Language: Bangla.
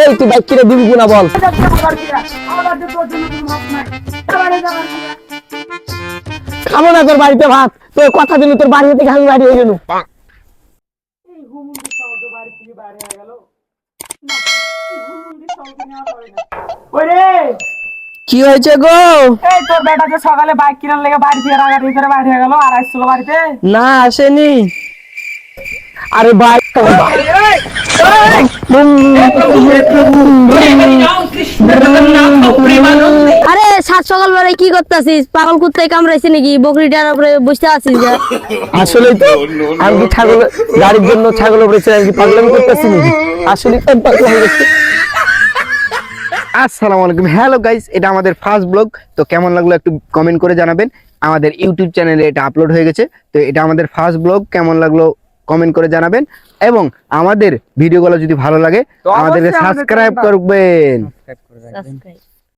এই তুই বাইক কিনে দিবি কিনা বল। খাব না তোর বাড়িতে ভাত। তোর কথা দিল তোর বাড়ি থেকে আমি বাড়ি হয়ে গেল। কি হয়েছে গো? এই তোর বেটা যে সকালে বাইক কেনার লেগে বাড়ি থেকে রাগার ভিতরে বাইরে হয়ে গেল আর আসছিল বাড়িতে? না আসেনি। আরে বাইক আরে সাত সকাল বেলায় কি করতেছিস? পাগল কুত্তায় কামড়াইছে নাকি? বকরিটার উপরে বসে আছিস আসলে তো আমি কি ছাগল গাড়ির জন্য ছাগল উপরে আমি কি পাগলামি করতেছি নাকি? আসলে পাগলামি করছি আসসালামু আলাইকুম। হ্যালো গাইস এটা আমাদের ফার্স্ট ব্লগ তো কেমন লাগল একটু কমেন্ট করে জানাবেন। আমাদের ইউটিউব চ্যানেলে এটা আপলোড হয়ে গেছে তো এটা আমাদের ফার্স্ট ব্লগ কেমন লাগল কমেন্ট করে জানাবেন এবং আমাদের ভিডিওগুলো যদি ভালো লাগে আমাদেরকে সাবস্ক্রাইব করবেন।